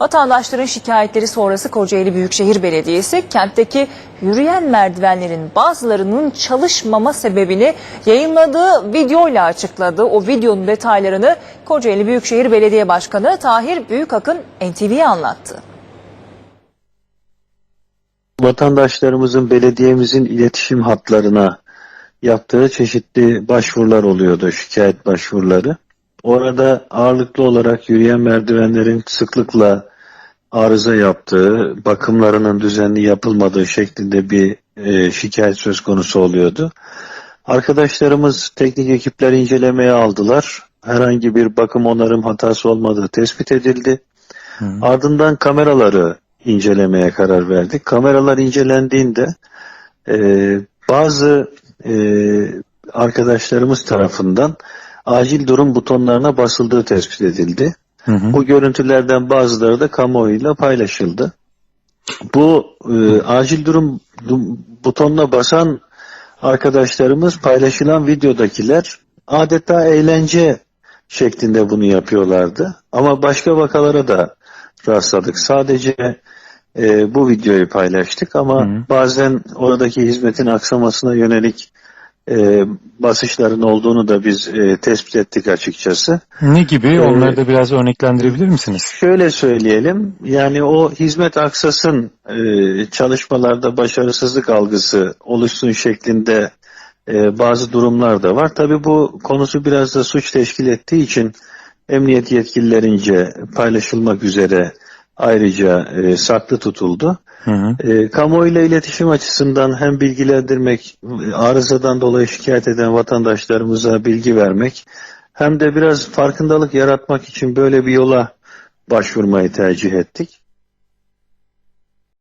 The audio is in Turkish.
Vatandaşların şikayetleri sonrası Kocaeli Büyükşehir Belediyesi kentteki yürüyen merdivenlerin bazılarının çalışmama sebebini yayınladığı videoyla açıkladı. O videonun detaylarını Kocaeli Büyükşehir Belediye Başkanı Tahir Büyükakın NTV'ye anlattı. vatandaşlarımızın belediyemizin iletişim hatlarına yaptığı çeşitli başvurular oluyordu, şikayet başvuruları. Orada ağırlıklı olarak yürüyen merdivenlerin sıklıkla arıza yaptığı, bakımlarının düzenli yapılmadığı şeklinde bir e, şikayet söz konusu oluyordu. Arkadaşlarımız teknik ekipler incelemeye aldılar. Herhangi bir bakım onarım hatası olmadığı tespit edildi. Ardından kameraları incelemeye karar verdik. Kameralar incelendiğinde e, bazı e, arkadaşlarımız tarafından acil durum butonlarına basıldığı tespit edildi. Bu görüntülerden bazıları da kamuoyuyla paylaşıldı. Bu e, acil durum du- butonuna basan arkadaşlarımız paylaşılan videodakiler adeta eğlence şeklinde bunu yapıyorlardı. Ama başka vakalara da rastladık. Sadece e, bu videoyu paylaştık ama bazen oradaki hizmetin aksamasına yönelik e, basışların olduğunu da biz e, tespit ettik açıkçası. Ne gibi? Onları da biraz örneklendirebilir misiniz? Şöyle söyleyelim, yani o hizmet aksasın e, çalışmalarda başarısızlık algısı oluşsun şeklinde e, bazı durumlar da var. Tabii bu konusu biraz da suç teşkil ettiği için emniyet yetkililerince paylaşılmak üzere ayrıca e, saklı tutuldu. Hı hı. E, kamuoyuyla iletişim açısından hem bilgilendirmek, arızadan dolayı şikayet eden vatandaşlarımıza bilgi vermek, hem de biraz farkındalık yaratmak için böyle bir yola başvurmayı tercih ettik.